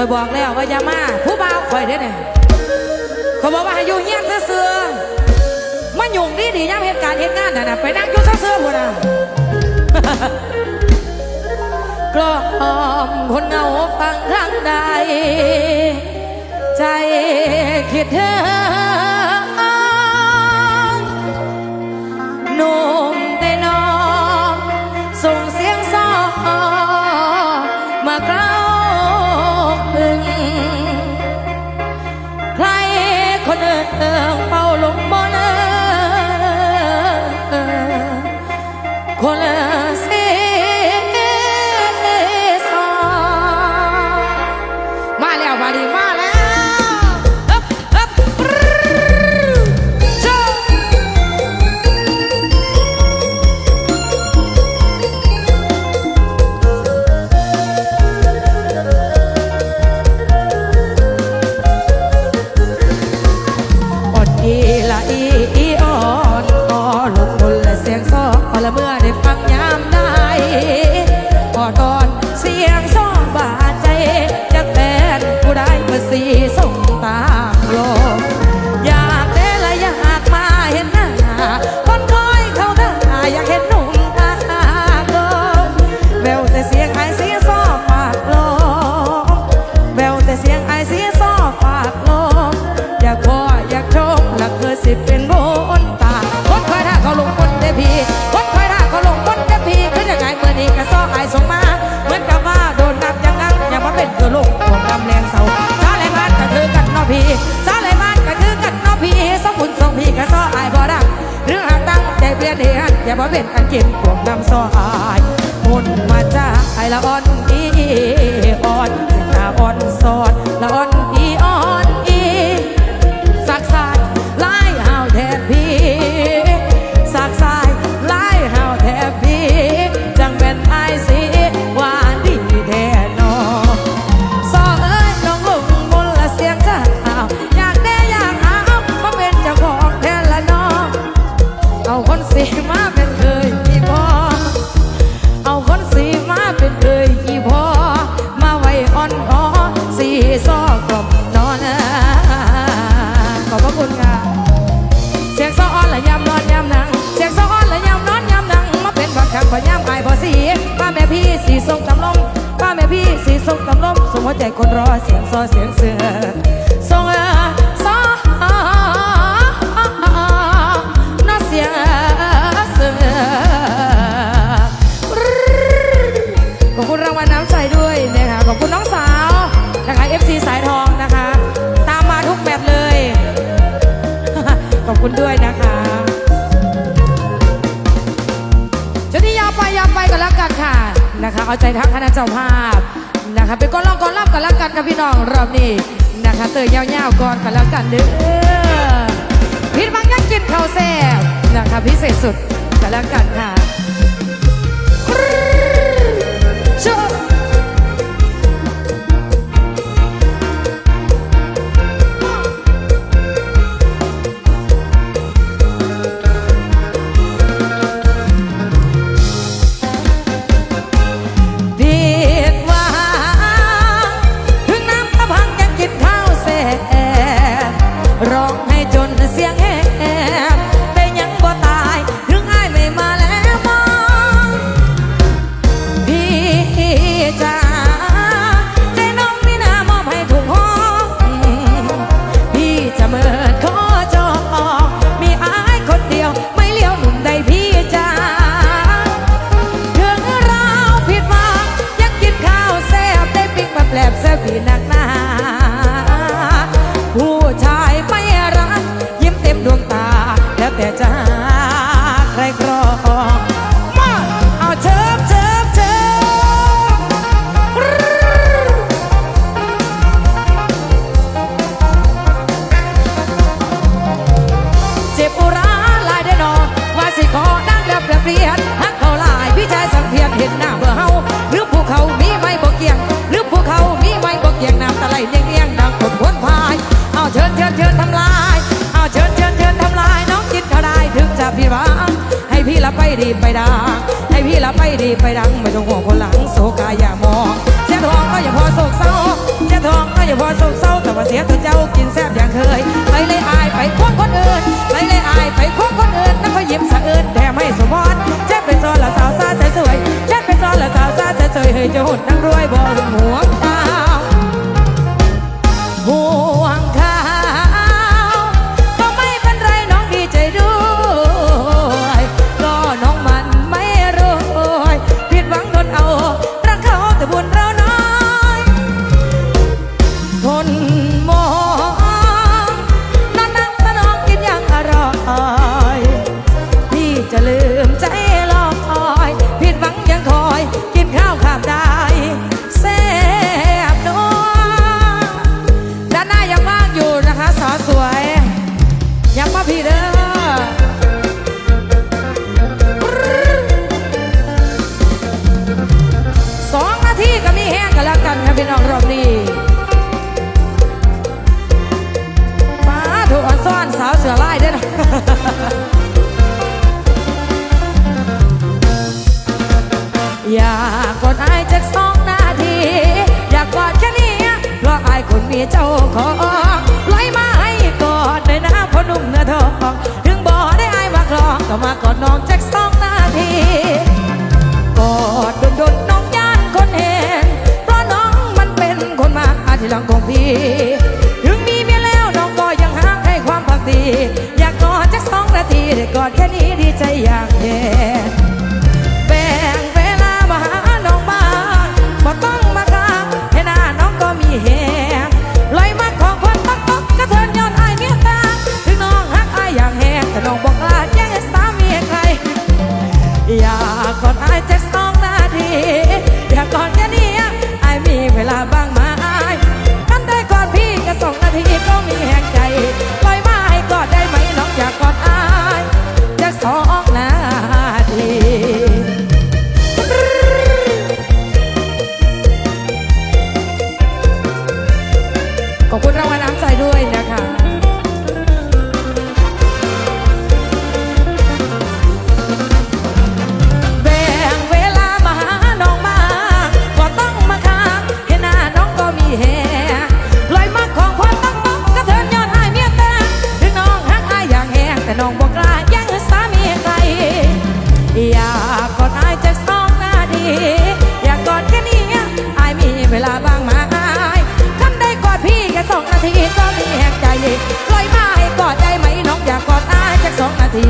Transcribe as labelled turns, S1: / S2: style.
S1: คอยบอกแล้วว่าอย่ามาผู้บ่าวคอยเด้เนี่ยเขาบอกว่าให้อยู่เงียบเสื่อๆมันยุ่งดีดีย่ำเหตุการณ์เหตุงานน่ะนะไปนั่งอยู่เสื่อๆพุ่นน่ะกลอมคนเงาฟังครั้งใด ใจคิดถึงหนุ่มแต่น้องส่งเสียงซอมากล่า แต่เสียงไอเสียซอฝากลมอยากพออยากชมและเคยสิเป็นโบนตาคนคอยท่าเขาลงบนได้พีคนคอยท่าเขาลงบนได้พีคือยังไงเมื่อนี้ก็ซอไอส่งมาเหมือนกับว่าโดนนับยังงั้งอย่ามาเป็นคือลูกห่วงกำแรงเสาซาเลยบ้านก็คือกันนอพีซาเลยบ้านก็คือกันนอพีสมบุญสองพีก็ซอไอบ่ดังเรื่องหากตั้งใจเปลี่ยนเดียนอย่ามาเป็นกันกินพวกนำซอไอมุนมาจ้าไอละอ่อนอีอ่อน อ่อนสอดละอ่อน อบพระคุณค่ะเสียงซออ่อนและยำนอนยำนังเสียงซออ่อนและยำนอนยำนังมาเป็นบักขังพยามอายพอสีป้าแม่พี่สีทรงตำลมป้าแม่พี่สีทรงตำลมสมหัวใจคนรอเสียงซอเสียงเสือ คุณด้วยนะคะชุดนี้ยาวไปยาวไปกันแล้วกันค่ะนะคะ เอาใจทั้งคณะเจ้าภาพนะคะเป็นก้อนรองก้อนรับกันแล้วกันกับพี่น้องรอบนี้นะคะเตยยาวๆก่อนกันแล้วกันเด้อพิดบังยังกินข้าวแซ่บนะคะพิเศษสุดกันแล้วกันค่ะ ละไปดีไปดังให้พี่ละไปดีไปดังไม่ต้องห่วงคนหลังโศกาอย่ามองเสียทองก็อย่าพอโศกเศร้าเสียทองก็อย่าพอเศร้าเศร้าแต่ว่าเสียตัวเจ้ากินแซ่บอย่างเคยไปเลยอายไปควงคนอื่นไปเลยอายไปควงคนอื่นนั่งก็ยิ้มสะอื่นแต่ไม่สมพรเจ็บไปซ้อนละสาวซาใสสวยเจ็บไปซ้อนละสาวซาใสสวยเฮ้ยเจะหุ่นนั่งรวยบ่หึงหวง อยากกดไอายจากสองนาที อยากกอดแค่นี้เพราะไอายคนมีเจ้าของลอยมาให้กอดในน้ำพอนุ่มเนื้อทองถึงบ่ได้ไอายมากรองก็มากอดน้องจากสองนาทีกอดดุนดุนน้องย่านคนเห็นเพราะน้องมันเป็นคนมากอาทีหลังของพี่ถึงมีเมียแล้วน้องก็ยังหาให้ความพักดีอยากกอดจากสองนาทีได้กอดแค่นี้ดีใจอย่างแย่ ขอบคุณรางวัลน้ำใจ นาทีก็มีแหกใจลอยมาให้กอดได้ไหมน้องอยากกอดอายจากสองนาที